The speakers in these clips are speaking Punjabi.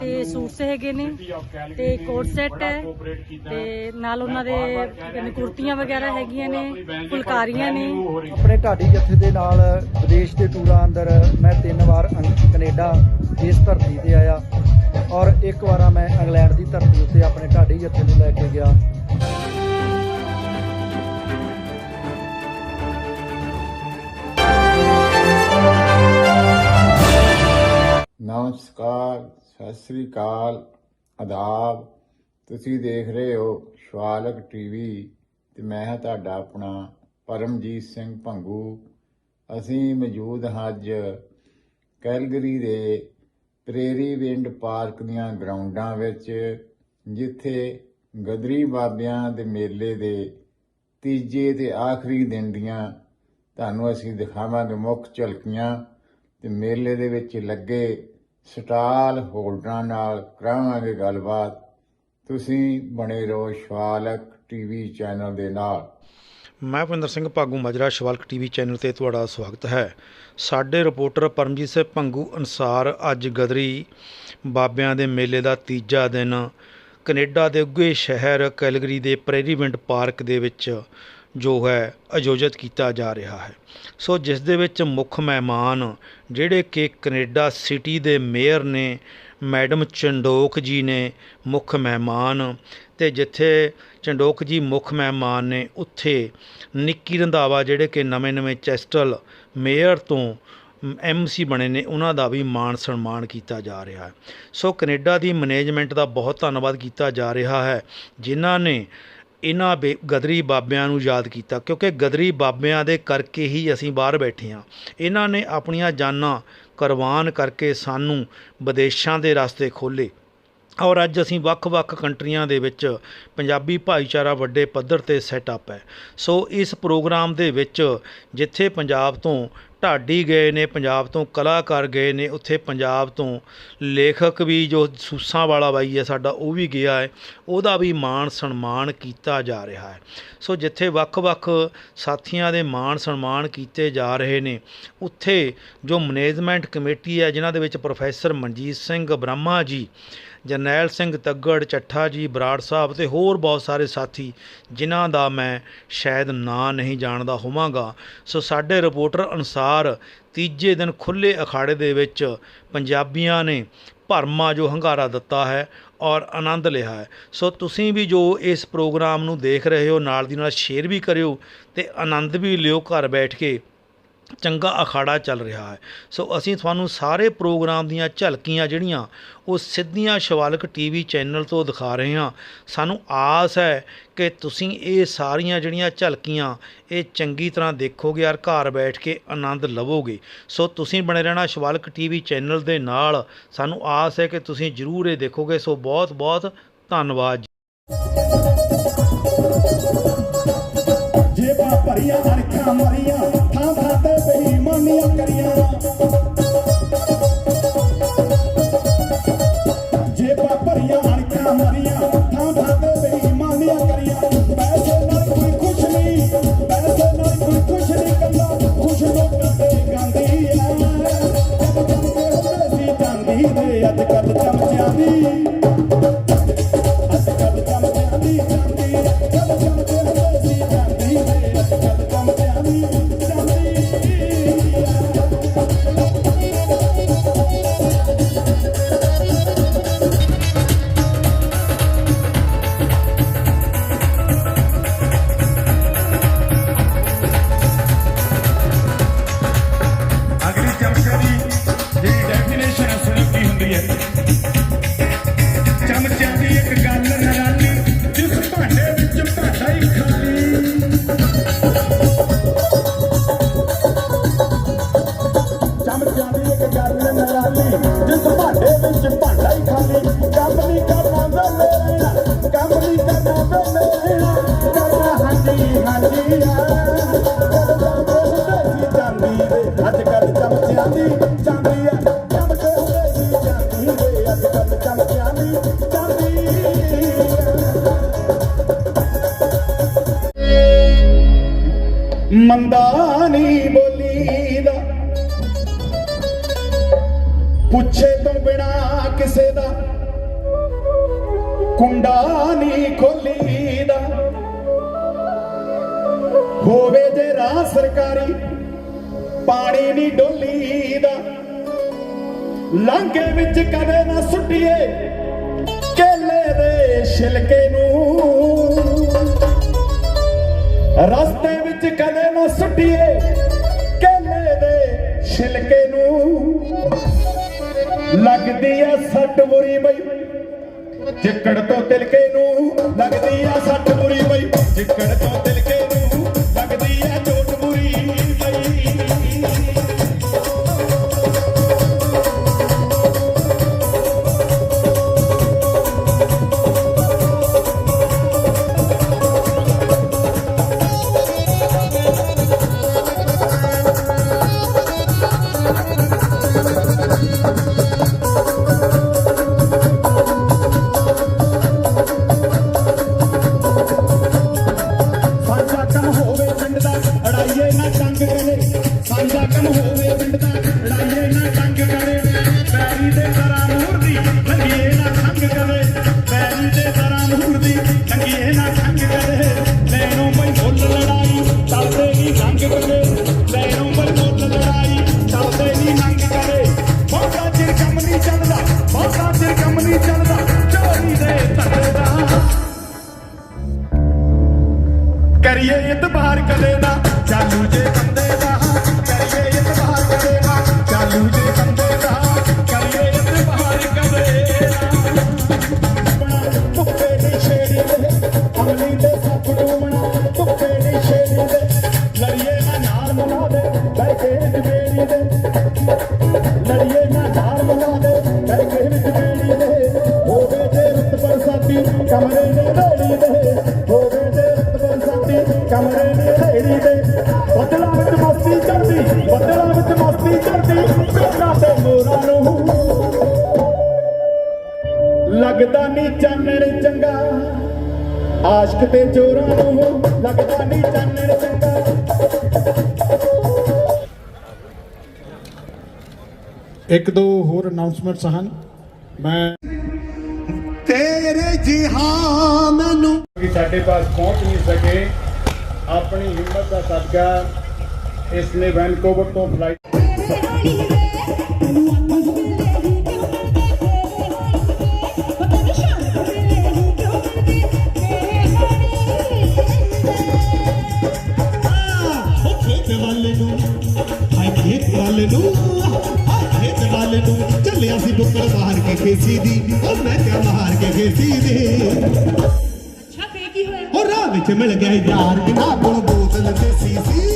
ਤੇ ਸੂਟਸ ਹੈਗੇ ਨੇ ਤੇ ਕੋਟ ਸੈੱਟ ਹੈ। ਤੇ ਨਾਲ ਉਹਨਾਂ ਦੇ ਕਹਿੰਦੇ ਕੁਰਤੀਆਂ ਵਗੈਰਾ ਹੈਗੀਆਂ ਨੇ ਫੁਲਕਾਰੀਆਂ ਨੇ। ਆਪਣੇ ਢਾਡੀ ਜੱਥੇ ਦੇ ਨਾਲ ਵਿਦੇਸ਼ ਦੇ ਟੂਰਾਂ ਅੰਦਰ ਮੈਂ ਤਿੰਨ ਵਾਰ ਕੈਨੇਡਾ ਇਸ ਧਰਤੀ ਤੇ ਆਇਆ ਔਰ ਇੱਕ ਵਾਰਾ ਮੈਂ ਇੰਗਲੈਂਡ ਦੀ ਧਰਤੀ ਉੱਤੇ ਆਪਣੇ ਢਾਡੀ ਜੱਥੇ ਨੂੰ ਲੈ ਕੇ ਗਿਆ। ਨਮਸਕਾਰ ਸਤਿ ਸ੍ਰੀ ਅਕਾਲ ਆਦਾਬ। ਤੁਸੀਂ ਦੇਖ ਰਹੇ ਹੋ ਸ਼ਵਾਲਕ ਟੀਵੀ ਤੇ ਮੈਂ ਹਾਂ ਤੁਹਾਡਾ ਆਪਣਾ ਪਰਮਜੀਤ ਸਿੰਘ ਭੰਗੂ। ਅਸੀਂ ਮੌਜੂਦ ਹਾਂ ਅੱਜ ਕੈਲਗਰੀ ਦੇ ਪ੍ਰੇਰੀ ਵਿੰਡ ਪਾਰਕ ਦੀਆਂ ਗਰਾਊਂਡਾਂ ਵਿੱਚ, ਜਿੱਥੇ ਗਦਰੀ ਬਾਬਿਆਂ ਦੇ ਮੇਲੇ ਦੇ ਤੀਜੇ ਤੇ ਆਖਰੀ ਦਿਨ ਦੀਆਂ ਤੁਹਾਨੂੰ ਅਸੀਂ ਦਿਖਾਵਾਂਗੇ ਮੁੱਖ ਝਲਕੀਆਂ ਤੇ ਮੇਲੇ ਦੇ ਵਿੱਚ ਲੱਗੇ ਸਟਾਲ ਹੋਲਡਰਾਂ ਨਾਲ ਕਰਾਵਾਂਗੇ ਗੱਲਬਾਤ। ਤੁਸੀਂ ਬਣੇ ਰਹੋ ਸ਼ਵਾਲਕ ਟੀਵੀ ਚੈਨਲ ਦੇ ਨਾਲ। ਮੈਂ ਭੁਪਿੰਦਰ ਸਿੰਘ ਭਾਗੂ ਮਜਰਾ, ਸ਼ਵਾਲਕ ਟੀਵੀ ਚੈਨਲ ਤੇ ਤੁਹਾਡਾ ਸਵਾਗਤ ਹੈ। ਸਾਡੇ ਰਿਪੋਰਟਰ ਪਰਮਜੀਤ ਸਿੰਘ ਭੰਗੂ ਅਨਸਾਰ ਅੱਜ ਗਦਰੀ ਬਾਬਿਆਂ ਦੇ ਮੇਲੇ ਦਾ ਤੀਜਾ ਦਿਨ। ਕੈਨੇਡਾ ਦੇ ਉੱਗੇ ਸ਼ਹਿਰ ਕੈਲਗਰੀ ਦੇ ਪ੍ਰੈਰੀਵੈਂਟ ਪਾਰਕ ਦੇ ਵਿੱਚ ਜੋ ਹੈ, ਆਯੋਜਿਤ ਕੀਤਾ ਜਾ ਰਿਹਾ ਹੈ। ਸੋ ਜਿਸ ਦੇ ਵਿੱਚ ਮੁੱਖ ਮਹਿਮਾਨ, ਜਿਹੜੇ ਕਿ ਕੈਨੇਡਾ ਸਿਟੀ ਦੇ ਮੇਅਰ ਨੇ ਮੈਡਮ ਚੰਡੋਕ ਜੀ ਨੇ ਮੁੱਖ ਮਹਿਮਾਨ ਅਤੇ ਜਿੱਥੇ ਚੰਡੋਕ ਜੀ ਮੁੱਖ ਮਹਿਮਾਨ ਨੇ, ਉੱਥੇ ਨਿੱਕੀ ਰੰਧਾਵਾ ਜਿਹੜੇ ਕਿ ਨਵੇਂ-ਨਵੇਂ ਚੈਸਟਲ ਮੇਅਰ ਤੋਂ ਐਮਸੀ ਬਣੇ ਨੇ, ਉਹਨਾਂ ਦਾ ਵੀ ਮਾਣ ਸਨਮਾਨ ਕੀਤਾ ਜਾ ਰਿਹਾ ਹੈ। ਸੋ ਕੈਨੇਡਾ ਦੀ ਮੈਨੇਜਮੈਂਟ ਦਾ ਬਹੁਤ ਧੰਨਵਾਦ ਕੀਤਾ ਜਾ ਰਿਹਾ ਹੈ, ਜਿਨ੍ਹਾਂ ਨੇ ਇਹਨਾਂ ਬੇ- ਗਦਰੀ ਬਾਬਿਆਂ ਨੂੰ ਯਾਦ ਕੀਤਾ, ਕਿਉਂਕਿ ਗਦਰੀ ਬਾਬਿਆਂ ਦੇ ਕਰਕੇ ਹੀ ਅਸੀਂ ਬਾਹਰ ਬੈਠੇ ਹਾਂ। ਇਹਨਾਂ ਨੇ ਆਪਣੀਆਂ ਜਾਨਾਂ ਕੁਰਬਾਨ ਕਰਕੇ ਸਾਨੂੰ ਵਿਦੇਸ਼ਾਂ ਦੇ ਰਸਤੇ ਖੋਲ੍ਹੇ। ਔਰ ਅੱਜ ਅਸੀਂ ਵੱਖ-ਵੱਖ ਕੰਟਰੀਆਂ ਦੇ ਵਿੱਚ ਪੰਜਾਬੀ ਭਾਈਚਾਰਾ ਵੱਡੇ ਪੱਧਰ ਤੇ ਸੈਟਅਪ ਹੈ। ਸੋ ਇਸ ਪ੍ਰੋਗਰਾਮ ਦੇ ਵਿੱਚ ਜਿੱਥੇ ਪੰਜਾਬ ਤੋਂ ਢਾਡੀ ਗਏ ਨੇ, ਪੰਜਾਬ ਤੋਂ ਕਲਾਕਾਰ ਗਏ ਨੇ, ਉੱਥੇ ਪੰਜਾਬ ਤੋਂ ਲੇਖਕ ਵੀ ਜੋ ਸੂਸਾਂ ਵਾਲਾ ਬਾਈ ਹੈ ਸਾਡਾ, ਉਹ ਵੀ ਗਿਆ ਹੈ। ਉਹਦਾ ਵੀ ਮਾਣ ਸਨਮਾਨ ਕੀਤਾ ਜਾ ਰਿਹਾ ਹੈ। ਸੋ ਜਿੱਥੇ ਵੱਖ-ਵੱਖ ਸਾਥੀਆਂ ਦੇ ਮਾਣ ਸਨਮਾਨ ਕੀਤੇ ਜਾ ਰਹੇ ਨੇ, ਉੱਥੇ ਜੋ ਮੈਨੇਜਮੈਂਟ ਕਮੇਟੀ ਹੈ, ਜਿਨ੍ਹਾਂ ਦੇ ਵਿੱਚ ਪ੍ਰੋਫੈਸਰ ਮਨਜੀਤ ਸਿੰਘ ਬ੍ਰਹਮਾ ਜੀ ਜਰਨੈਲ ਸਿੰਘ ਤੱਗੜ, ਚੱਠਾ ਜੀ, ਬਰਾੜ ਸਾਹਿਬ ਤੇ ਹੋਰ ਬਹੁਤ ਸਾਰੇ ਸਾਥੀ, ਜਿਨ੍ਹਾਂ ਦਾ ਮੈਂ ਸ਼ਾਇਦ ਨਾਂ ਨਹੀਂ ਜਾਣਦਾ ਹੋਵਾਂਗਾ। ਸੋ ਸਾਡੇ ਰਿਪੋਰਟਰ ਅਨੁਸਾਰ ਤੀਜੇ ਦਿਨ ਖੁੱਲੇ ਅਖਾੜੇ ਦੇ ਵਿੱਚ ਪੰਜਾਬੀਆਂ ਨੇ ਭਰਮਾ ਜੋ ਹੰਗਾਰਾ ਦਿੱਤਾ ਹੈ ਔਰ ਆਨੰਦ ਲਿਆ ਹੈ। ਸੋ ਤੁਸੀਂ ਵੀ ਜੋ ਇਸ ਪ੍ਰੋਗਰਾਮ ਨੂੰ ਦੇਖ ਰਹੇ ਹੋ, ਨਾਲ ਦੀ ਨਾਲ ਸ਼ੇਅਰ ਵੀ ਕਰਿਓ ਤੇ ਆਨੰਦ ਵੀ ਲਿਓ ਘਰ ਬੈਠ ਕੇ। ਚੰਗਾ ਅਖਾੜਾ ਚੱਲ ਰਿਹਾ ਹੈ। ਸੋ ਅਸੀਂ ਤੁਹਾਨੂੰ ਸਾਰੇ ਪ੍ਰੋਗਰਾਮ ਦੀਆਂ ਝਲਕੀਆਂ ਜਿਹੜੀਆਂ, ਉਹ ਸਿੱਧੀਆਂ ਸ਼ਿਵਾਲਕ ਟੀਵੀ ਚੈਨਲ ਤੋਂ ਦਿਖਾ ਰਹੇ ਹਾਂ। ਸਾਨੂੰ ਆਸ ਹੈ ਕਿ ਤੁਸੀਂ ਇਹ ਸਾਰੀਆਂ ਜਿਹੜੀਆਂ ਝਲਕੀਆਂ, ਇਹ ਚੰਗੀ ਤਰ੍ਹਾਂ ਦੇਖੋਗੇ ਔਰ ਘਰ ਬੈਠ ਕੇ ਆਨੰਦ ਲਵੋਗੇ। ਸੋ ਤੁਸੀਂ ਬਣੇ ਰਹਿਣਾ ਸ਼ਿਵਾਲਕ ਟੀਵੀ ਚੈਨਲ ਦੇ ਨਾਲ। ਸਾਨੂੰ ਆਸ ਹੈ ਕਿ ਤੁਸੀਂ ਜ਼ਰੂਰ ਇਹ ਦੇਖੋਗੇ। ਸੋ ਬਹੁਤ ਬਹੁਤ ਧੰਨਵਾਦ ਜੀ। ਭਰੀਆਂ ਅਣਖਾਂ ਮਰੀਆਂ करिए yeah. ਬਿਨਾ ਕਿਸੇ ਦਾ। ਕੁੰਡਾ ਨਹੀਂ ਖੋਲੀਦਾ। ਹੋਵੇ ਜੇ ਰਾਹ ਸਰਕਾਰੀ, ਪਾਣੀ ਨਹੀਂ ਡੋਲੀਦਾ। ਲਾਂਘੇ ਵਿੱਚ ਕਦੇ ਨਾ ਸੁੱਟਿਏ ਕੇਲੇ ਦੇ ਛਿਲਕੇ ਨੂੰ। ਰਸਤੇ ਵਿੱਚ ਕਦੇ ਨਾ ਸੁੱਟਿਏ ਕੇਲੇ ਦੇ ਛਿਲਕੇ ਨੂੰ। ਲੱਗਦੀ ਐ ਸੱਟ ਬੁਰੀ ਬਈ। ਚਿੱਕੜ ਤੋਂ ਤਿਲਕੇ ਨੂੰ ਲੱਗਦੀ ਐ ਸੱਟ ਬੁਰੀ ਬਈ। ਚਿੱਕੜ ਤੋਂ ਚਾਨਣ ਚੰਗਾ। ਆਸ਼ਕ ਤੇ ਚੋਰਾਂ ਨੂੰ ਲੱਗਦਾ ਨਹੀਂ ਚਾਨਣ ਚੰਗਾ। ਇੱਕ ਦੋ ਹੋਰ ਅਨਾਉਂਸਮੈਂਟਸ ਹਨ ਮੈਂ ਤੇਰੇ ਜਿਹਾਨ ਨੂੰ ਕਿ ਸਾਡੇ ਪਾਸ ਪਹੁੰਚ ਨਹੀਂ ਸਕੇ। ਆਪਣੀ ਹਿੰਮਤ ਦਾ ਸਦਕਾ ਇਸ ਨੇ ਵੈਨਕੂਵਰ ਤੋਂ ਫਲਾਈਟ ਖੇਤ ਨੂੰ ਚੱਲਿਆ ਸੀ ਬੁੱਕਰ ਬਾਹਰ ਕੇ ਖੇਸੀ ਦੀ ਉਹ ਮੈਂ ਕਿਆ ਕੇ ਖੇਸੀ ਦੀ। ਉਹ ਰਾਹ ਵਿੱਚ ਮਿਲ ਗਿਆ ਯਾਰ ਕਿਨਾਂ ਬੋਤਲ ਤੇ ਸੀਸੀ।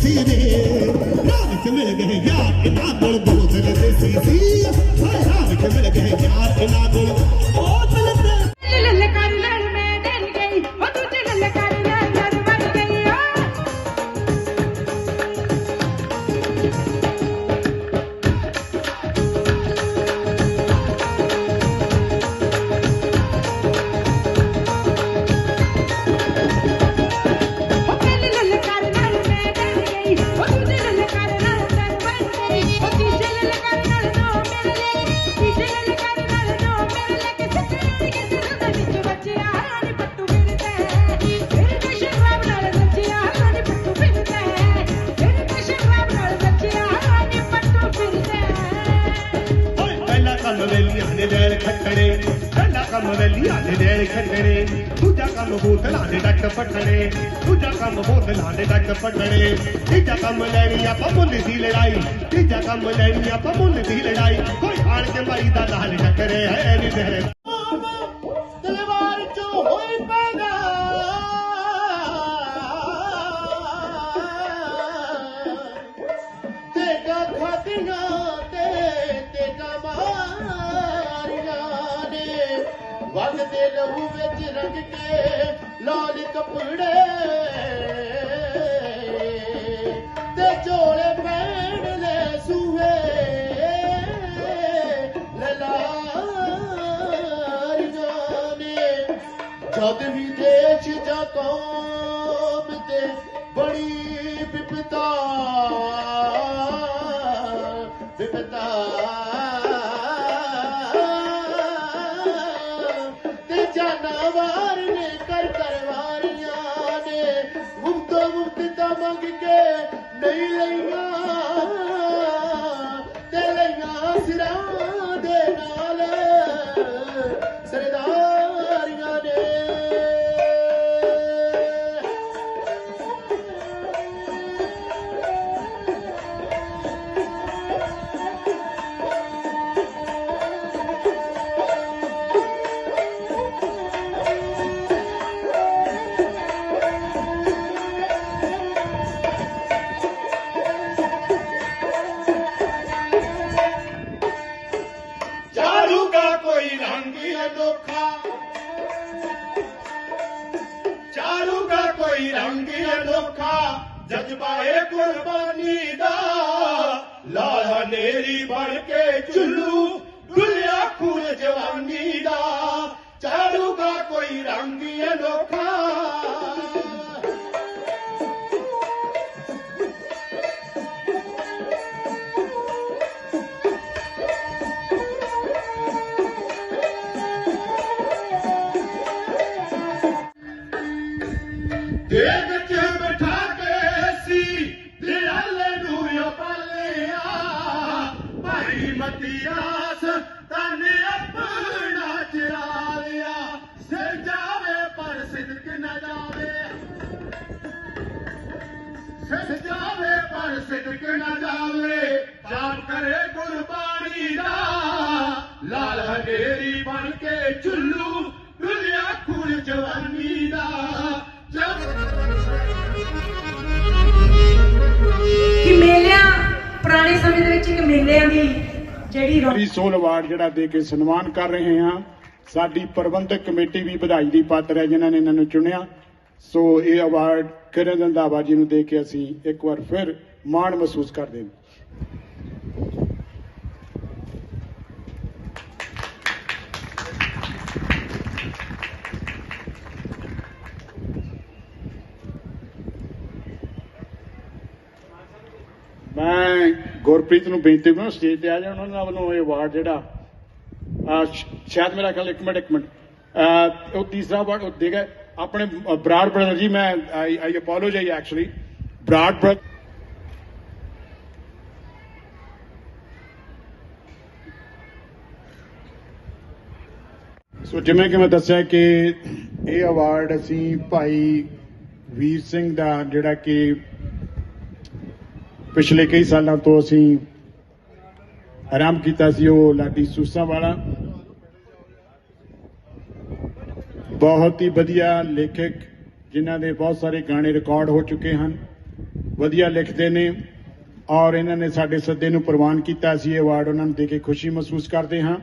City. ਦੂਜਾ ਕੰਮ ਬੋਤਲਾਂ ਦੇ ਡੱਕ ਪੱਟਣੇ, ਤੀਜਾ ਕੰਮ ਲੈਣੀ ਆਪਾਂ ਮੁੱਲ ਦੀ ਲੜਾਈ, ਤੀਜਾ ਕੰਮ ਲੈਣੀ ਆਪਾਂ ਮੁੱਲ ਦੀ ਲੜਾਈ। ਕੋਈ ਆਣ ਕੇ ਮਾਰੀ ਦਾ ਲਾਲ ਟੱਕਰੇ ਹੈ ਨਹੀਂ ਦੇ ਤਲਵਾਰ ਚੋਂ ਹੋਈ ਪੈਦਾ ਤੇਗਾ ਖਾਦੀਆਂ ਤੇ ਤੇਗਾ ਮਾਰੀਆਂ ਨੇ। ਵਗ ਲਹੂ ਵਿੱਚ ਰੰਗ ਕੇ लाल कपड़े ते चोले भैंडल सू जी जे तरी बिपिता बिपा ਮੁਫਤ ਤਾਂ ਮੰਗ ਕੇ ਨਹੀਂ ਲਈਆਂ ਤੇ ਲਈਆਂ குருபாயே குருபா ਜਿਹੜੀ ਰੌਣਕ ਸੋਲ ਅਵਾਰਡ ਜਿਹੜਾ ਦੇ ਕੇ ਸਨਮਾਨ ਕਰ ਰਹੇ ਹਾਂ। ਸਾਡੀ ਪ੍ਰਬੰਧਕ ਕਮੇਟੀ ਵੀ ਵਧਾਈ ਦੀ ਪਾਤਰ ਹੈ ਜਿਨ੍ਹਾਂ ਨੇ ਇਹਨਾਂ ਨੂੰ ਚੁਣਿਆ। ਸੋ ਇਹ ਅਵਾਰਡ ਕਿਰਨ ਰੰਧਾਵਾ ਜੀ ਨੂੰ ਦੇ ਕੇ ਅਸੀਂ ਇੱਕ ਵਾਰ ਫਿਰ ਮਾਣ ਮਹਿਸੂਸ ਕਰਦੇ ਹਾਂ ਮੈਂ ਗੁਰਪ੍ਰੀਤ ਨੂੰ ਬੇਨਤੀ ਕਰਨਾ ਸਟੇਜ ਤੇ ਆ ਜਾਣ ਉਹਨਾਂ ਵੱਲੋਂ ਇਹ ਅਵਾਰਡ ਜਿਹੜਾ ਸ਼ਾਇਦ ਮੇਰਾ ਖਿਆਲ ਇੱਕ ਮਿੰਟ ਇੱਕ ਮਿੰਟ। ਉਹ ਤੀਸਰਾ ਅਵਾਰਡ ਉਹ ਦੇਗਾ ਆਪਣੇ ਬਰਾੜ ਬ੍ਰਦਰ ਜੀ, ਮੈਂ I I apologize actually Brar brother so ਜਿਵੇਂ ਕਿ ਮੈਂ ਦੱਸਿਆ ਕਿ ਇਹ ਅਵਾਰਡ ਅਸੀਂ ਭਾਈ ਵੀਰ ਸਿੰਘ ਦਾ ਜਿਹੜਾ ਕਿ ਪਿਛਲੇ ਕਈ ਸਾਲਾਂ ਤੋਂ ਅਸੀਂ ਆਰਾਮ ਕੀਤਾ ਸੀ ਉਹ ਲਾਡੀ ਸੂਸਾ ਵਾਲਾ। ਬਹੁਤ ਹੀ ਵਧੀਆ ਲੇਖਕ, ਜਿਨ੍ਹਾਂ ਦੇ ਬਹੁਤ ਸਾਰੇ ਗਾਣੇ ਰਿਕਾਰਡ ਹੋ ਚੁੱਕੇ ਹਨ। ਵਧੀਆ ਲਿਖਦੇ ਨੇ ਔਰ ਇਹਨਾਂ ਨੇ ਸਾਡੇ ਸੱਦੇ ਨੂੰ ਪ੍ਰਵਾਨ ਕੀਤਾ ਸੀ, ਇਹ ਅਵਾਰਡ ਉਹਨਾਂ ਨੂੰ ਦੇ ਕੇ ਖੁਸ਼ੀ ਮਹਿਸੂਸ ਕਰਦੇ ਹਾਂ।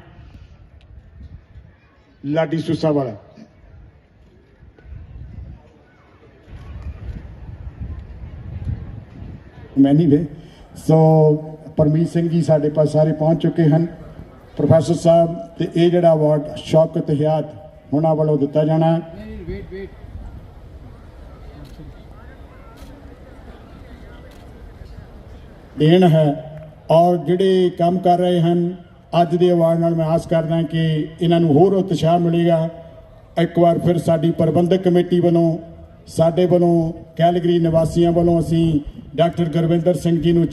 ਲਾਡੀ ਸੂਸਾ ਵਾਲਾ। Many way. So Parmit Singh ji ਸਾਡੇ ਪਾਸ ਸਾਰੇ ਪਹੁੰਚ ਚੁੱਕੇ ਹਨ। ਪ੍ਰੋਫੈਸਰ ਸਾਹਿਬ, ਤੇ ਇਹ ਜਿਹੜਾ ਅਵਾਰਡ ਸ਼ੌਕਤ ਹਯਾਤ ਉਹਨਾਂ ਵੱਲੋਂ ਦਿੱਤਾ ਜਾਣਾ ਦੇਣ ਹੈ। ਔਰ ਜਿਹੜੇ ਕੰਮ ਕਰ ਰਹੇ ਹਨ, ਅੱਜ ਦੇ ਅਵਾਰਡ ਨਾਲ ਮੈਂ ਆਸ ਕਰਦਾ ਕਿ ਇਹਨਾਂ ਨੂੰ ਹੋਰ ਉਤਸ਼ਾਹ ਮਿਲੇਗਾ। ਇੱਕ ਵਾਰ ਫਿਰ ਸਾਡੀ ਪ੍ਰਬੰਧਕ ਕਮੇਟੀ ਵੱਲੋਂ ਸਾਡੇ ਵੱਲੋਂ ਕੈਲਗਰੀ ਨਿਵਾਸੀਆਂ ਵੱਲੋਂ ਅਸੀਂ ਡਾਕਟਰ ਗੁਰਵਿੰਦਰ ਸਿੰਘ ਜੀ ਨੂੰ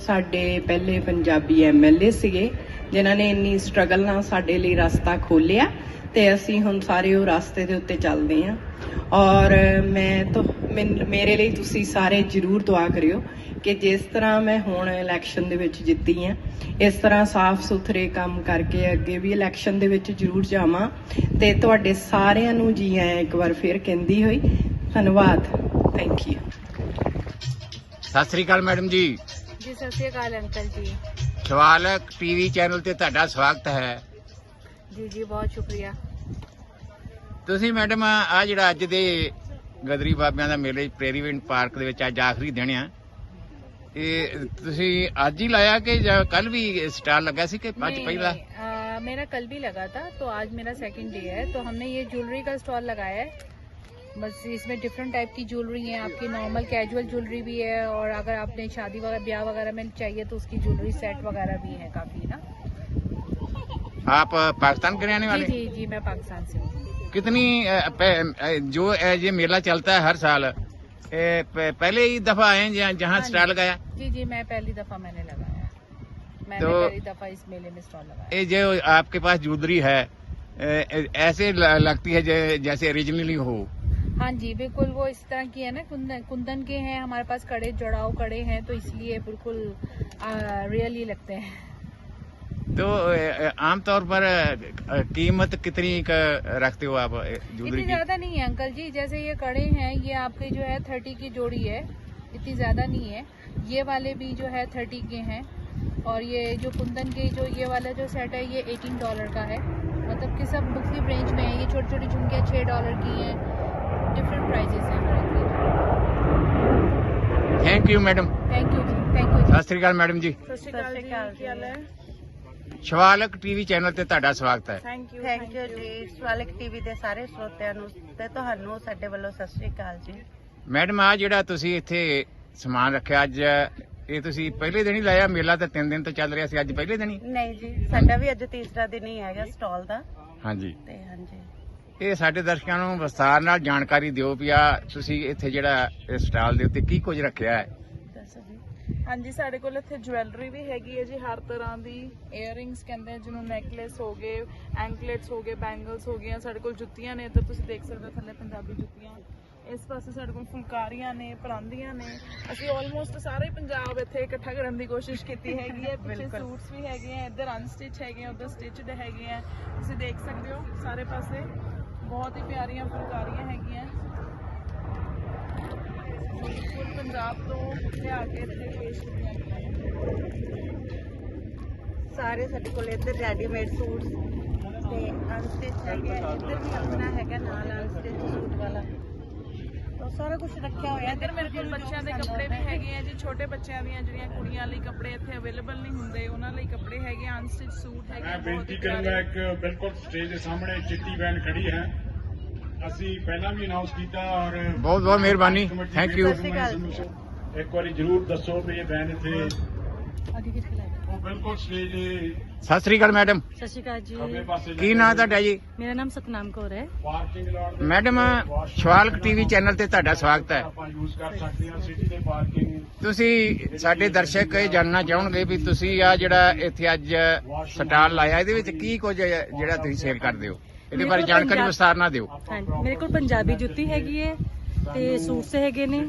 ਸਾਡੇ ਪਹਿਲੇ ਪੰਜਾਬੀ ਐਮਐਲਏ ਸੀਗੇ, ਜਿਨ੍ਹਾਂ ਨੇ ਇੰਨੀ ਸਟਰਗਲ ਨਾਲ ਸਾਡੇ ਲਈ ਰਸਤਾ ਖੋਲਿਆ ਤੇ ਅਸੀਂ ਹੁਣ ਸਾਰੇ ਉਹ ਰਸਤੇ ਦੇ ਉੱਤੇ ਚੱਲਦੇ ਆਂ ਔਰ ਮੈਂ ਤਾਂ ਮੇਰੇ ਲਈ ਤੁਸੀਂ ਸਾਰੇ ਜਰੂਰ ਦੁਆ ਕਰਿਓ ਕਿ ਜਿਸ ਤਰ੍ਹਾਂ ਮੈਂ ਹੁਣ ਇਲੈਕਸ਼ਨ ਦੇ ਵਿੱਚ ਜਿੱਤੀ ਹਾਂ ਇਸ ਤਰ੍ਹਾਂ ਸਾਫ਼ ਸੁਥਰੇ ਕੰਮ ਕਰਕੇ ਅੱਗੇ ਵੀ ਇਲੈਕਸ਼ਨ ਦੇ ਵਿੱਚ ਜਰੂਰ ਜਾਵਾਂ ਤੇ ਤੁਹਾਡੇ ਸਾਰਿਆਂ ਨੂੰ ਜੀ ਆਇਆਂ ਇੱਕ ਵਾਰ ਫੇਰ ਕਹਿੰਦੀ ਹੋਈ ਧੰਨਵਾਦ। Thank you Sat Sri Akal madam ਜੀ। ਜੀ ਸਤਿ ਸ਼੍ਰੀ ਅਕਾਲ ਅੰਕਲ ਜੀ। ਸ਼ਵਾਲਕ ਟੀਵੀ ਚੈਨਲ ਤੇ ਤੁਹਾਡਾ ਸਵਾਗਤ ਹੈ। ਜੀ ਜੀ ਬਹੁਤ ਸ਼ੁਕਰੀਆ। ਤੁਸੀਂ ਮੈਡਮ ਆ ਜਿਹੜਾ ਅੱਜ ਦੇ ਗਦਰੀ ਬਾਬਿਆਂ ਦਾ ਮੇਲੇ ਪ੍ਰੇਰੀਵਿੰਡ ਪਾਰਕ ਦੇ ਵਿੱਚ ਅੱਜ ਆਖਰੀ ਦਿਨ ਆ ਇਹ ਤੁਸੀਂ ਅੱਜ ਹੀ ਲਾਇਆ ਕਿ ਜਾਂ ਕੱਲ ਵੀ ਸਟਾਲ ਲੱਗਾ ਸੀ ਕਿ ਅੱਜ ਪਹਿਲਾ आ, मेरा कल भी लगा था तो आज मेरा सेकंड डे है तो हमने ये ज्वेलरी का स्टॉल लगाया है बस इसमें डिफरेंट टाइप की ज्वेलरी है आपकी नॉर्मल कैजुअल ज्वेलरी भी है और अगर आपने शादी वगैरह ब्याह वगैरह में चाहिए तो उसकी ज्वेलरी सेट वगैरह भी है काफी ना आप पाकिस्तान के रहने जी वाले जी जी मैं पाकिस्तान से हूँ कितनी जो ये मेला चलता है हर साल पहले ही दफ़ा आए जहाँ जहाँ हाँ। स्टॉल लगाया? जी जी मैं पहली दफ़ा मैंने लगाया। मैंने तो- पहली दफ़ा इस मेले में स्टॉल लगाया। ये जो आपके पास जूदरी है ऐसे लगती है जैसे ओरिजिनली हो। हाँ जी बिल्कुल वो इस तरह की है ना कुंदन कुंदन के हैं हमारे पास कड़े जड़ाव कड़े हैं तो इसलिए बिल्कुल रियली लगते हैं। तो आमतौर पर कीमत कितनी रखते हो आप इतनी ज़्यादा नहीं है अंकल जी जैसे ये कड़े हैं ये आपके जो है थर्टी की जोड़ी है इतनी ज़्यादा नहीं है। ये वाले भी जो है थर्टी के हैं और ये जो कुंदन के जो ये वाला जो सेट है ये एटीन डॉलर का है। मतलब कि सब मुख्तिक रेंज में है ये छोटी छोटी झुमकियाँ छः डॉलर की हैं डिफरेंट प्राइजेस हैं। Thank you madam thank you thank you सत श्रीकाल मैडम जी। सत श्रीकाल ਸ਼ਵਾਲਕ ਟੀਵੀ ਚੈਨਲ ਤੇ ਤੁਹਾਡਾ ਸਵਾਗਤ ਹੈ। ਥੈਂਕ ਯੂ ਥੈਂਕ ਯੂ ਜੀ। ਸਵਾਲਕ ਟੀਵੀ ਦੇ ਸਾਰੇ ਸਰੋਤਿਆਂ ਨੂੰ ਤੇ ਤੁਹਾਨੂੰ ਸਾਡੇ ਵੱਲੋਂ ਸਤਿ ਸ਼੍ਰੀ ਅਕਾਲ ਜੀ। ਮੈਡਮ ਆ ਜਿਹੜਾ ਤੁਸੀਂ ਇੱਥੇ ਸਮਾਨ ਰੱਖਿਆ ਅੱਜ ਇਹ ਤੁਸੀਂ ਪਹਿਲੇ ਦਿਨ ਹੀ ਲਾਇਆ ਮੇਲਾ ਤਾਂ ਤਿੰਨ ਦਿਨ ਤੋਂ ਚੱਲ ਰਿਹਾ ਸੀ ਅੱਜ ਪਹਿਲੇ ਦਿਨ ਹੀ? ਨਹੀਂ ਜੀ ਸਾਡਾ ਵੀ ਅੱਜ ਤੀਸਰਾ ਦਿਨ ਹੀ ਹੈਗਾ ਸਟਾਲ ਦਾ। ਹਾਂਜੀ। ਤੇ ਹਾਂਜੀ। ਇਹ ਸਾਡੇ ਦਰਸ਼ਕਾਂ ਨੂੰ ਵਿਸਥਾਰ ਨਾਲ ਜਾਣਕਾਰੀ ਦਿਓ ਵੀ ਆ ਤੁਸੀਂ ਇੱਥੇ ਜਿਹੜਾ ਸਟਾਲ ਦੇ ਉੱਤੇ ਕੀ ਕੁਝ ਰੱਖਿਆ ਹੈ। ਹਾਂਜੀ ਸਾਡੇ ਕੋਲ ਇੱਥੇ ਜੁਐਲਰੀ ਵੀ ਹੈਗੀ ਹੈ ਜੀ ਹਰ ਤਰ੍ਹਾਂ ਦੀ ਇਅਰਿੰਗਸ ਕਹਿੰਦੇ ਆ ਜਿਹਨੂੰ ਨੈਕਲੇਸ ਹੋ ਗਏ ਐਂਕਲੇਟਸ ਹੋ ਗਏ ਬੈਂਗਲਸ ਹੋ ਗਈਆਂ ਸਾਡੇ ਕੋਲ ਜੁੱਤੀਆਂ ਨੇ ਇੱਧਰ ਤੁਸੀਂ ਦੇਖ ਸਕਦੇ ਹੋ ਥੱਲੇ ਪੰਜਾਬੀ ਜੁੱਤੀਆਂ। ਇਸ ਪਾਸੇ ਸਾਡੇ ਕੋਲ ਫੁਲਕਾਰੀਆਂ ਨੇ ਪਰਾਂਦੀਆਂ ਨੇ। ਅਸੀਂ ਆਲਮੋਸਟ ਸਾਰੇ ਪੰਜਾਬ ਇੱਥੇ ਇਕੱਠਾ ਕਰਨ ਦੀ ਕੋਸ਼ਿਸ਼ ਕੀਤੀ ਹੈਗੀ ਹੈ। ਪਿੱਛੇ ਸੂਟਸ ਵੀ ਹੈਗੇ ਆ ਇੱਧਰ ਅਨਸਟਿਚ ਹੈਗੇ ਆ ਉੱਧਰ ਸਟਿਚਡ ਹੈਗੇ ਆ। ਤੁਸੀਂ ਦੇਖ ਸਕਦੇ ਹੋ ਸਾਰੇ ਪਾਸੇ ਬਹੁਤ ਹੀ ਪਿਆਰੀਆਂ ਫੁਲਕਾਰੀਆਂ ਹੈਗੀਆਂ ਪੰਜਾਬ ਤੋਂ ਲਿਆ ਕੇ ਇੱਥੇ ਪੇਸ਼ ਕੀਤੀਆਂ ਗਈਆਂ ਨੇ ਸਾਰੇ ਸਾਡੇ ਕੋਲ ਇੱਧਰ ਰੈਡੀਮੇਡ ਸੂਟਸ ਤੇ ਅਨਸਟਿਚ ਹੈਗੇ। ਇੱਧਰ ਵੀ ਆਪਣਾ ਹੈਗਾ ਨਾਲ ਅਨਸਟਿਚ ਸੂਟ ਵਾਲਾ ਤਾਂ ਸਾਰਾ ਕੁਝ ਰੱਖਿਆ ਹੋਇਆ ਇੱਧਰ ਮੇਰੇ ਕੋਲ ਬੱਚਿਆਂ ਦੇ ਕੱਪੜੇ ਵੀ ਹੈਗੇ ਆ ਜੀ ਛੋਟੇ ਬੱਚਿਆਂ ਦੀਆਂ ਜਿਹੜੀਆਂ ਕੁੜੀਆਂ ਲਈ ਕੱਪੜੇ ਇੱਥੇ ਅਵੇਲੇਬਲ ਨਹੀਂ ਹੁੰਦੇ ਉਹਨਾਂ ਲਈ ਕੱਪੜੇ ਹੈਗੇ ਅਨਸਟਿਚ ਸੂਟ ਹੈਗੇ ਮੈਂ ਬਹੁਤ ਬੇਨਤੀ ਹੀ ਕਰਾਂਗਾ। ਇੱਕ ਬਿਲਕੁਲ ਸਟੇਜ ਦੇ ਸਾਹਮਣੇ ਚਿੱਟੀ ਵੈਨ ਖੜੀ ਹੈ ਅਸੀਂ ਪਹਿਲਾਂ ਵੀ ਅਨਾਉਂਸ ਕੀਤਾ ਔਰ ਬਹੁਤ ਬਹੁਤ ਮਿਹਰਬਾਨੀ। ਥੈਂਕ ਯੂ ਇੱਕ ਵਾਰੀ ਜਰੂਰ ਦੱਸੋ ਵੀ ਇਹ ਬੈਨ ਇੱਥੇ ਉਹ ਬਿਲਕੁਲ ਸਟੇਜ ਦੇ ਸਤਿ ਸ੍ਰੀ ਅਕਾਲ ਮੈਡਮ। ਸਤਿ ਸ਼੍ਰੀ ਅਕਾਲ ਜੀ। ਕੀ ਨਾਮ ਤੁਹਾਡਾ ਜੀ? ਮੇਰਾ ਨਾਮ ਸਤਨਾਮ ਕੌਰ ਹੈ। ਮੈਡਮ ਸ਼ਵਾਲਕ ਟੀਵੀ ਚੈਨਲ ਤੇ ਤੁਹਾਡਾ ਸਵਾਗਤ ਹੈ। ਤੁਸੀਂ ਸਾਡੇ ਦਰਸ਼ਕ ਇਹ ਜਾਣਨਾ ਚਾਹਣਗੇ ਵੀ ਤੁਸੀਂ ਆ ਜਿਹੜਾ ਇੱਥੇ ਅੱਜ ਸਟਾਲ ਲਾਇਆ ਇਹਦੇ ਵਿੱਚ ਕੀ ਕੁਝ ਜਿਹੜਾ ਤੁਸੀਂ ਸ਼ੇਅਰ ਕਰਦੇ ਹੋ? ਇਹਦੇ ਬਾਰੇ ਜਾਣਕਾਰੀ ਵਿਸਤਾਰ ਨਾਲ ਦਿਓ। ਹਾਂਜੀ ਮੇਰੇ ਕੋਲ ਪੰਜਾਬੀ ਜੁੱਤੀ ਹੈਗੀ ਹੈ ਤੇ ਸੂਟਸ ਹੈਗੇ ਨੇ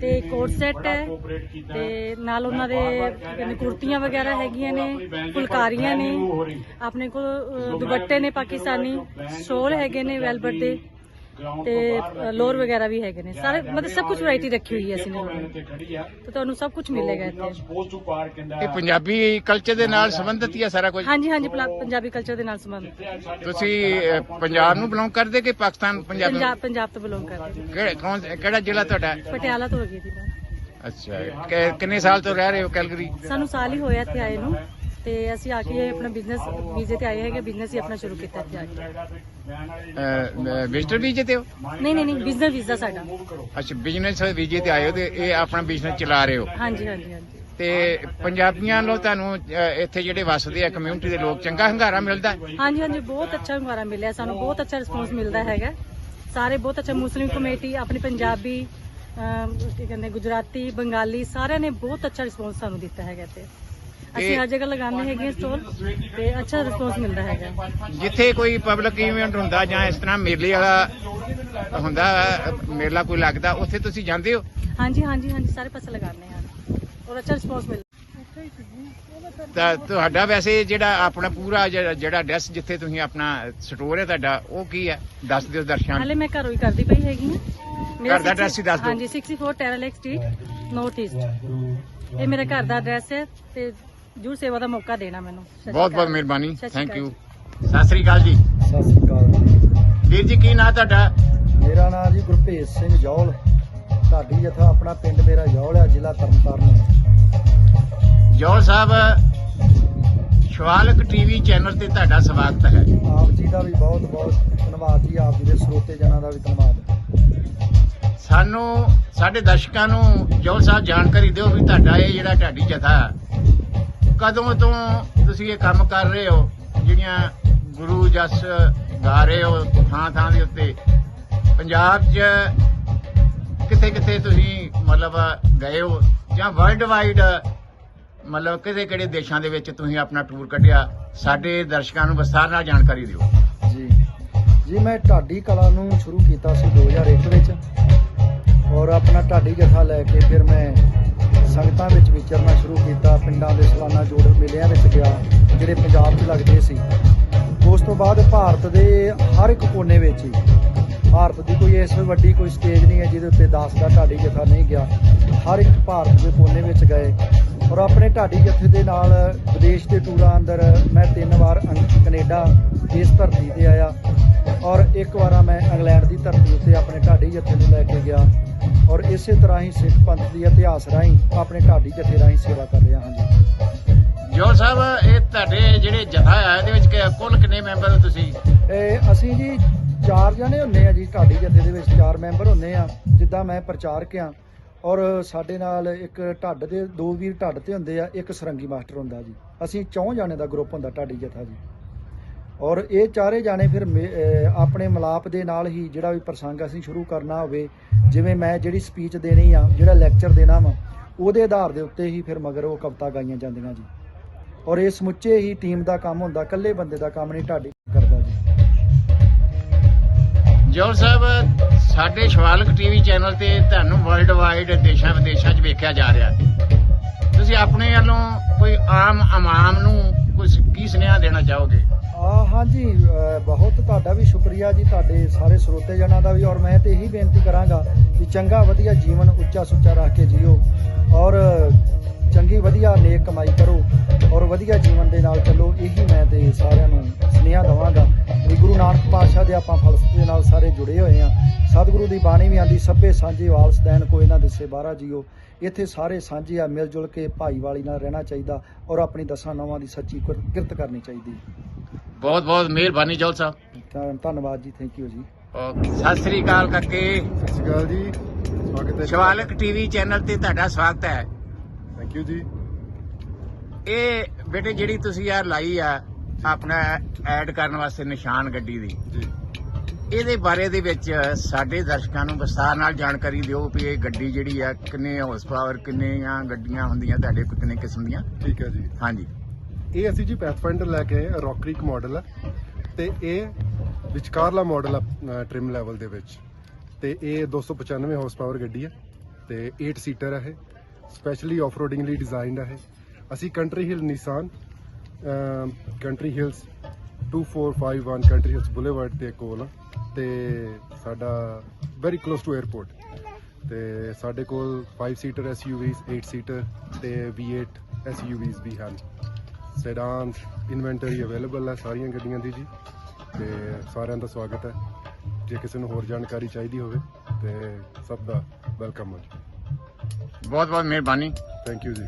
ਤੇ ਕੋਟ ਸੈੱਟ ਹੈ ਤੇ ਨਾਲ ਉਹਨਾਂ ਦੇ ਕਹਿੰਦੇ ਕੁਰਤੀਆਂ ਵਗੈਰਾ ਹੈਗੀਆਂ ਨੇ ਫੁਲਕਾਰੀਆਂ ਨੇ ਆਪਣੇ ਕੋਲ ਦੁਪੱਟੇ ਨੇ ਪਾਕਿਸਤਾਨੀ ਸ਼ੋਲ ਹੈਗੇ ਨੇ ਵੈਲਵਟ ਦੇ। ਤੇ ਅ, ਲੋਅਰ ਵਗੈਰਾ ਵੀ ਹੈਗੇ ਨੇ। ਸਾਰੇ ਮਤਲਬ ਸਭ ਕੁਝ ਵੈਰਾਈਟੀ ਰੱਖੀ ਹੋਈ ਹੈ ਅਸੀਂ ਨੇ ਤੇ ਤੁਹਾਨੂੰ ਸਭ ਕੁਝ ਮਿਲੇਗਾ ਇੱਥੇ। ਇਹ ਪੰਜਾਬੀ ਕਲਚਰ ਦੇ ਨਾਲ ਸੰਬੰਧਿਤ ਹੀ ਹੈ ਸਾਰਾ ਕੁਝ ਹਾਂਜੀ ਹਾਂਜੀ ਪਲਾ- ਪੰਜਾਬੀ ਕਲਚਰ ਦੇ ਨਾਲ ਸੰਬੰਧ। ਤੁਸੀਂ ਅਹ, ਪੰਜਾਬ ਨੂੰ ਬਿਲੋਂਗ ਕਰਦੇ ਕਿ ਪਾਕਿਸਤਾਨ ਪੰਜਾਬ ਪੰਜਾਬ ਪੰਜਾਬ ਤੋਂ ਬਿਲੋਂਗ ਕਰਦੇ। ਕਿਹੜਾ ਕੌਣ ਕਿਹੜਾ ਜ਼ਿਲ੍ਹਾ ਤੁਹਾਡਾ? ਪਟਿਆਲਾ ਤੋਂ ਹੈਗੀ ਦੀ ਅੱਛਾ ਕਿ- ਕਿੰਨੇ ਸਾਲ ਤੋਂ ਰਹਿ ਰਹੇ ਹੋ ਕੈਲਗਰੀ? ਸਾਨੂੰ ਸਾਲ ਹੀ ਹੋਇਆ ਇੱਥੇ ਆਏ ਨੂੰ। ਤੇ ਅਸੀਂ ਆ ਕੇ ਆਪਣਾ ਬਿਜ਼ਨਸ ਵੀਜ਼ੇ ਤੇ ਆਏ ਹੈਗੇ ਬਿਜ਼ਨਸ ਹੀ ਆਪਣਾ ਸ਼ੁਰੂ ਕੀਤਾ ਕੇ। ਵਿਜ਼ਟਰ ਵੀਜ਼ੇ ਤੇ ਹੋ? ਨਹੀਂ ਨਹੀਂ ਨਹੀਂ ਬਿਜ਼ਨਸ ਵੀਜ਼ਾ ਸਾਡਾ। ਅੱਛਾ ਬਿਜ਼ਨਸ ਵੀਜ਼ੇ ਤੇ ਆਏ ਹੋ ਤੇ ਇਹ ਆਪਣਾ ਬਿਜ਼ਨਸ ਚਲਾ ਰਹੇ ਹੋ? ਹਾਂਜੀ ਹਾਂਜੀ ਹਾਂਜੀ। ਤੇ ਪੰਜਾਬੀਆਂ ਲੋ ਤੁਹਾਨੂੰ ਅਹ, ਇੱਥੇ ਜਿਹੜੇ ਵੱਸਦੇ ਆ ਕਮਿਊਨਿਟੀ ਦੇ ਲੋਕ ਚੰਗਾ ਹੰਗਾਰਾ ਮਿਲਦਾ? ਹੈ? ਹਾਂਜੀ ਹਾਂਜੀ ਬਹੁਤ ਅੱਛਾ ਹੰਗਾਰਾ ਮਿਲਿਆ। ਸਾਨੂੰ ਬਹੁਤ ਅੱਛਾ ਰਿਸਪੌਂਸ ਮਿਲਦਾ ਹੈਗਾ। ਸਾਰੇ ਬਹੁਤ ਅੱਛਾ ਮੁਸਲਿਮ ਕਮੇਟੀ ਆਪਣੀ ਪੰਜਾਬੀ ਅਮ, ਕੀ ਕਹਿੰਦੇ ਗੁਜਰਾਤੀ ਬੰਗਾਲੀ ਸਾਰਿਆਂ ਨੇ ਬਹੁਤ ਅੱਛਾ ਰਿਸਪੌਂਸ ਸਾਨੂੰ ਦਿੱਤਾ ਹੈਗਾ ਤੇ ਅਸੀਂ ਹਰ ਜਗ੍ਹਾ ਲਗਾਉਂਦੇ ਹੈਗੇ ਸਟੋਲ ਤੇ ਅੱਛਾ ਰਿਸਪੌਂਸ ਮਿਲਦਾ ਹੈਗਾ। ਜਿੱਥੇ ਕੋਈ ਪਬਲਿਕ ਇਵੈਂਟ ਹੁੰਦਾ ਜਾਂ ਇਸ ਤਰ੍ਹਾਂ ਮੇਲੇ ਵਾਲਾ ਹੁੰਦਾ ਮੇਲਾ ਕੋਈ ਲੱਗਦਾ ਉੱਥੇ ਤੁਸੀਂ ਜਾਂਦੇ ਹੋ? ਹਾਂਜੀ ਹਾਂਜੀ ਹਾਂਜੀ ਸਾਰੇ ਪਾਸੇ ਲਗਾਉਂਦੇ ਹਾਂ। ਔਰ ਅੱਛਾ ਰਿਸਪੌਂਸ ਮਿਲਦਾ। ਤਾਂ ਤੁਹਾਡਾ ਵੈਸੇ ਜਿਹੜਾ ਆਪਣਾ ਪੂਰਾ ਜਿਹੜਾ ਐਡਰੈਸ ਜਿੱਥੇ ਤੁਸੀਂ ਆਪਣਾ ਸਟੋਰ ਹੈ ਤੁਹਾਡਾ ਉਹ ਕੀ ਹੈ? ਦੱਸ ਦਿਓ ਦਰਸ਼ਕਾਂ ਹਾਲੇ ਮੈਂ ਘਰੋਂ ਹੀ ਕਰਦੀ ਪਈ ਹੈਗੀ ਹਾਂ। ਮੇਰਾ ਘਰ ਦਾ address ਹੀ ਦੱਸ ਦਿਓ। ਹਾਂਜੀ 64 ਟੈਰਲੇਕ ਸਟਰੀਟ ਨਾਰਥ ਈਸਟ ਇਹ ਮੇਰੇ ਘਰ ਦਾ ਐਡਰੈਸ ਹੈ ਤੇ ਜੂਰ ਸੇਵਾ ਦਾ ਮੌਕਾ ਦੇਣਾ ਮੈਨੂੰ। ਸਤਿ ਸ਼੍ਰੀ ਬਹੁਤ ਬਹੁਤ ਅਕਾਲ। ਮਿਹਰਬਾਨੀ। ਸਤਿ ਸ਼੍ਰੀ thank Akal you. Sat Sri ਅਕਾਲ ਜੀ। ਸਤਿ ਸ੍ਰੀ ਅਕਾਲ ਵੀਰ ਜੀ ਕੀ ਨਾਂ ਤੁਹਾਡਾ? ਮੇਰਾ ਨਾਮ ਜੀ ਗੁਰਭੇਜ ਸਿੰਘ ਜੌਲ। ਢਾਡੀ ਜਥਾ ਆਪਣਾ ਪਿੰਡ ਮੇਰਾ ਜੌਲ ਆ ਜ਼ਿਲ੍ਹਾ ਤਰਨਤਾਰਨ ਜੋਲ ਸਾਹਿਬ ਸ਼ਵਾਲਕ ਟੀਵੀ ਚੈਨਲ ਤੇ ਤੁਹਾਡਾ ਸਵਾਗਤ ਹੈ। ਆਪ ਜੀ ਦਾ ਵੀ ਬਹੁਤ ਬਹੁਤ ਧੰਨਵਾਦ ਜੀ ਆਪ ਜੀ ਦੇ ਸਰੋਤੇ ਜਨਾਂ ਦਾ ਵੀ ਧੰਨਵਾਦ। ਸਾਨੂੰ ਸਾਡੇ ਦਰਸ਼ਕਾਂ ਨੂੰ ਜੋਲ ਸਾਹਿਬ ਜਾਣਕਾਰੀ ਦਿਓ ਵੀ ਤੁਹਾਡਾ ਇਹ ਜਿਹੜਾ ਢਾਡੀ ਜਥਾ ਕਦੋਂ ਤੋਂ ਤੁਸੀਂ ਇਹ ਕੰਮ ਕਰ ਰਹੇ ਹੋ? ਜਿਹੜੀਆਂ ਗੁਰੂ ਜਸ ਗਾ ਰਹੇ ਹੋ ਥਾਂ ਥਾਂ ਦੇ ਉੱਤੇ। ਪੰਜਾਬ 'ਚ ਕਿੱਥੇ ਕਿੱਥੇ ਤੁਸੀਂ ਮਤਲਬ ਗਏ ਹੋ? ਜਾਂ ਵਰਲਡ ਵਾਈਡ ਮਤਲਬ ਕਿਹੜੇ ਕਿਹੜੇ ਦੇਸ਼ਾਂ ਦੇ ਵਿੱਚ ਤੁਸੀਂ ਆਪਣਾ ਟੂਰ ਕੱਢਿਆ? ਸਾਡੇ ਦਰਸ਼ਕਾਂ ਨੂੰ ਵਿਸਥਾਰ ਨਾਲ ਜਾਣਕਾਰੀ ਦਿਓ। ਜੀ। ਜੀ, ਮੈਂ ਢਾਡੀ ਕਲਾ ਨੂੰ ਸ਼ੁਰੂ ਕੀਤਾ ਸੀ 2001 ਵਿੱਚ। ਔਰ ਆਪਣਾ ਢਾਡੀ ਜਥਾ ਲੈ ਕੇ ਫਿਰ ਮੈਂ ਸੰਗਤਾਂ ਵਿੱਚ ਵਿਚਰਨਾ ਸ਼ੁਰੂ ਕੀਤਾ, ਪਿੰਡਾਂ ਦੇ ਸਲਾਨਾ ਜੋੜ ਮੇਲਿਆਂ ਵਿੱਚ ਗਿਆ, ਜਿਹੜੇ ਪੰਜਾਬ 'ਚ ਲੱਗਦੇ ਸੀ। ਉਸ ਤੋਂ ਬਾਅਦ ਭਾਰਤ ਦੇ ਹਰ ਇੱਕ ਕੋਨੇ ਵਿੱਚ ਹੀ, ਭਾਰਤ ਦੀ ਕੋਈ ਇਸ ਵੱਡੀ ਕੋਈ ਸਟੇਜ ਨਹੀਂ ਹੈ ਜਿਹਦੇ ਉੱਤੇ 10 ਦਾ ਢਾਡੀ ਜਥਾ ਨਹੀਂ ਗਿਆ। ਹਰ ਇੱਕ ਭਾਰਤ ਦੇ ਕੋਨੇ ਵਿੱਚ ਗਏ ਔਰ ਆਪਣੇ ਢਾਡੀ ਜਥੇ ਦੇ ਨਾਲ ਵਿਦੇਸ਼ ਦੇ ਟੂਰਾਂ ਅੰਦਰ ਮੈਂ ਤਿੰਨ ਵਾਰ ਅੰ- ਕੈਨੇਡਾ ਇਸ ਧਰਤੀ ਤੇ ਆਇਆ। ਔਰ ਇੱਕ ਵਾਰਾ ਮੈਂ ਇੰਗਲੈਂਡ ਦੀ ਧਰਤੀ ਉੱਤੇ ਆਪਣੇ ਢਾਡੀ ਜਥੇ ਨੂੰ ਲੈ ਕੇ ਗਿਆ ਔਰ ਇਸੇ ਤਰ੍ਹਾਂ ਹੀ ਸਿੱਖ ਪੰਥ ਦੀ ਇਤਿਹਾਸ ਰਾਹੀਂ ਆਪਣੇ ਢਾਡੀ ਜਥੇ ਰਾਹੀਂ ਸੇਵਾ ਕਰ ਰਿਹਾ ਹਾਂ ਜੀ। ਜੋਲ ਸਾਹਿਬ ਇਹ ਤੁਹਾਡੇ ਜਿਹੜੇ ਜਥਾ ਆ ਇਹਦੇ ਵਿੱਚ ਕਿ- ਕੁੱਲ ਕਿੰਨੇ ਮੈਂਬਰ ਹੋ ਤੁਸੀਂ? ਇਹ ਅਸੀਂ ਜੀ ਚਾਰ ਜਣੇ ਹੁੰਨੇ ਆ ਜੀ ਢਾਡੀ ਜਥੇ ਦੇ ਵਿੱਚ ਚਾਰ ਮੈਂਬਰ ਹੁੰਨੇ ਆ ਜਿੱਦਾਂ ਮੈਂ ਪ੍ਰਚਾਰਕ ਆ। ਔਰ ਸਾਡੇ ਨਾਲ ਇੱਕ ਢੱਡ ਦੇ ਦੋ ਵੀਰ ਢੱਡ ਤੇ ਹੁੰਦੇ ਆ ਇੱਕ ਸਰੰਗੀ ਮਾਸਟਰ ਹੁੰਦਾ ਜੀ। ਅਸੀਂ ਚੌਂ ਜਾਣੇ ਦਾ ਗਰੁੱਪ ਹੁੰਦਾ ਢਾਡੀ ਜਥਾ ਜੀ। ਔਰ ਇਹ ਚਾਰੇ ਜਾਣੇ ਫਿਰ ਮੇ- ਆਪਣੇ ਮਲਾਪ ਦੇ ਨਾਲ ਹੀ ਜਿਹੜਾ ਵੀ ਪ੍ਰਸੰਗ ਅਸੀਂ ਸ਼ੁਰੂ ਕਰਨਾ ਹੋਵੇ, ਜਿਵੇਂ ਮੈਂ ਜਿਹੜੀ ਸਪੀਚ ਦੇਣੀ ਆ, ਜਿਹੜਾ ਲੈਕਚਰ ਦੇਣਾ ਵਾ, ਉਹਦੇ ਆਧਾਰ ਦੇ ਉੱਤੇ ਹੀ ਫਿਰ ਮਗਰ ਉਹ ਕਵਿਤਾ ਗਾਈਆਂ ਜਾਂਦੀਆਂ ਜੀ। ਔਰ ਇਹ ਸਮੁੱਚੇ ਹੀ ਟੀਮ ਦਾ ਕੰਮ ਹੁੰਦਾ, ਇਕੱਲੇ ਬੰਦੇ ਦਾ ਕੰਮ ਨਹੀਂ ਢਾਡੀ ਕਰਦਾ ਜੀ। ਜੋਲ ਸਾਹਿਬ, ਸਾਡੇ ਸ਼ਵਾਲਕ ਟੀਵੀ ਚੈਨਲ ਤੇ ਤੁਹਾਨੂੰ ਵਰਲਡ ਵਾਈਡ ਦੇਸ਼ਾਂ ਵਿਦੇਸ਼ਾਂ 'ਚ ਵੇਖਿਆ ਜਾ ਰਿਹਾ। ਤੁਸੀਂ ਆਪਣੇ ਵੱਲੋਂ ਕੋਈ ਆਮ ਆਵਾਮ ਨੂੰ ਕੁਝ ਕੀ ਸੁਨੇਹਾ ਦੇਣਾ ਚਾਹੋਗੇ? ਆ, ਹਾਂਜੀ ਬਹੁਤ ਤੁਹਾਡਾ ਵੀ ਸ਼ੁਕਰੀਆ ਜੀ, ਤੁਹਾਡੇ ਸਾਰੇ ਸਰੋਤੇ ਜਨਾਂ ਦਾ ਵੀ, ਔਰ ਮੈਂ ਤੇ ਇਹੀ ਬੇਨਤੀ ਕਰਾਂਗਾ ਕਿ ਚੰਗਾ, ਵਧੀਆ ਜੀਵਨ ਉੱਚਾ ਸੁੱਚਾ ਰੱਖ ਕੇ ਜੀਓ, ਔਰ ਚੰਗੀ, ਵਧੀਆ ਨੇਕ ਕਮਾਈ ਕਰੋ, ਔਰ ਵਧੀਆ ਜੀਵਨ ਦੇ ਨਾਲ ਚੱਲੋ, ਇਹੀ ਮੈਂ ਤੇ ਸਾਰਿਆਂ ਨੂੰ ਸੁਨੇਹਾ ਦਵਾਂਗਾ। ਵੀ ਗੁਰੂ ਨਾਨਕ ਪਾਤਸ਼ਾਹ ਦੇ ਆਪਾਂ ਫਲਸਫੇ ਨਾਲ ਸਾਰੇ ਜੁੜੇ ਹੋਏ ਆ ਸਤਿਗੁਰੂ ਦੀ ਬਾਣੀ ਵੀ ਆਂਦੀ, ਸਭੇ ਸਾਂਝੇ ਵਾਲਸ ਦੇਣ ਕੋਈ ਨਾ ਦਿਸੇ ਬਾਹਰਾ ਜੀਓ। ਇੱਥੇ ਸਾਰੇ ਸਾਂਝੇ ਆ ਮਿਲ ਜੁਲ ਕੇ ਭਾਈਵਾਲੀ ਨਾਲ ਰਹਿਣਾ ਚਾਹੀਦਾ, ਔਰ ਆਪਣੀ ਦਸਾਂ ਨਵਾਂ ਦੀ ਸੱਚੀ ਕਿਰ- ਕਿਰਤ ਕਰਨੀ ਚਾਹੀਦੀ। ਬਹੁਤ ਬਹੁਤ ਮਿਹਰਬਾਨੀ ਜੋਲ ਸਾਹਿਬ। ਧੰਨਵਾਦ ਜੀ ਥੈਂਕ ਯੂ ਜੀ। ਓਕੇ ਸਤਿ ਸ੍ਰੀ ਅਕਾਲ ਕਾਕੇ। ਸਤਿ ਸ਼੍ਰੀ ਅਕਾਲ ਜੀ ਸਵਾਗਤ ਸ਼ਵਾਲਕ ਟੀਵੀ ਚੈਨਲ ਤੇ ਤੁਹਾਡਾ ਸਵਾਗਤ ਹੈ। ਥੈਂਕ ਯੂ ਜੀ। ਇਹ ਬੇਟੇ ਜਿਹੜੀ ਤੁਸੀਂ ਯਾਰ ਲਾਈ ਆ ਆਪਣਾ ਐਡ ਕਰਨ ਵਾਸਤੇ ਨਿਸ਼ਾਨ ਗੱਡੀ ਦੀ ਜੀ। ਇਹਦੇ ਬਾਰੇ ਦੇ ਵਿੱਚ ਸਾਡੇ ਦਰਸ਼ਕਾਂ ਨੂੰ ਵਿਸਥਾਰ ਨਾਲ ਜਾਣਕਾਰੀ ਦਿਓ ਵੀ ਇਹ ਗੱਡੀ ਜਿਹੜੀ ਆ ਕਿੰਨੇ ਹਾਰਸ ਪਾਵਰ ਕਿੰਨੀਆਂ ਗੱਡੀਆਂ ਹੁੰਦੀਆਂ ਤੁਹਾਡੇ ਕੋਲ ਕਿੰਨੇ ਕਿਸਮ ਦੀਆਂ? ਠੀਕ ਹੈ ਜੀ। ਹਾਂਜੀ। ਇਹ ਅਸੀਂ ਜੀ ਪੈਥਫਾਈਂਡਰ ਲੈ ਕੇ ਆਏ ਰੌਕਰੀਕ ਮਾਡਲ ਆ। ਤੇ ਇਹ ਵਿਚਕਾਰਲਾ ਮਾਡਲ ਆ ਟ੍ਰਿਮ ਲੈਵਲ ਦੇ ਵਿੱਚ। ਤੇ ਇਹ 295 ਹਾਰਸ ਪਾਵਰ ਗੱਡੀ ਹੈ ਤੇ 8 ਸੀਟਰ ਹੈ ਇਹ। ਸਪੈਸ਼ਲੀ ਆਫਰੋਡਿੰਗ ਲਈ ਡਿਜ਼ਾਈਨਡ ਹੈ ਇਹ। ਅਸੀਂ country hill Nissan country hills 2451 country hills boulevard ਦੇ ਕੋਲ ਆ। ਤੇ ਸਾਡਾ ਵੈਰੀ ਕਲੋਸ ਟੂ 에ਅਰਪੋਰਟ ਤੇ ਸਾਡੇ ਕੋਲ 5 ਸੀਟਰ ਐਸਯੂਵੀਜ਼ 8 ਸੀਟਰ ਤੇ V8 ਐਸਯੂਵੀਜ਼ ਵੀ ਹਨ। ਸੈਡਾਨ ਇਨਵੈਂਟਰੀ ਅਵੇਲੇਬਲ ਹੈ ਸਾਰੀਆਂ ਗੱਡੀਆਂ ਦੀ ਜੀ ਤੇ ਸਾਰਿਆਂ ਦਾ ਸਵਾਗਤ ਹੈ। ਜੇ ਕਿਸੇ ਨੂੰ ਹੋਰ ਜਾਣਕਾਰੀ ਚਾਹੀਦੀ ਹੋਵੇ ਤੇ ਸਭ ਦਾ ਵੈਲਕਮ ਹੈ ਬਹੁਤ ਬਹੁਤ ਮਿਹਰਬਾਨੀ। ਥੈਂਕ ਯੂ ਜੀ।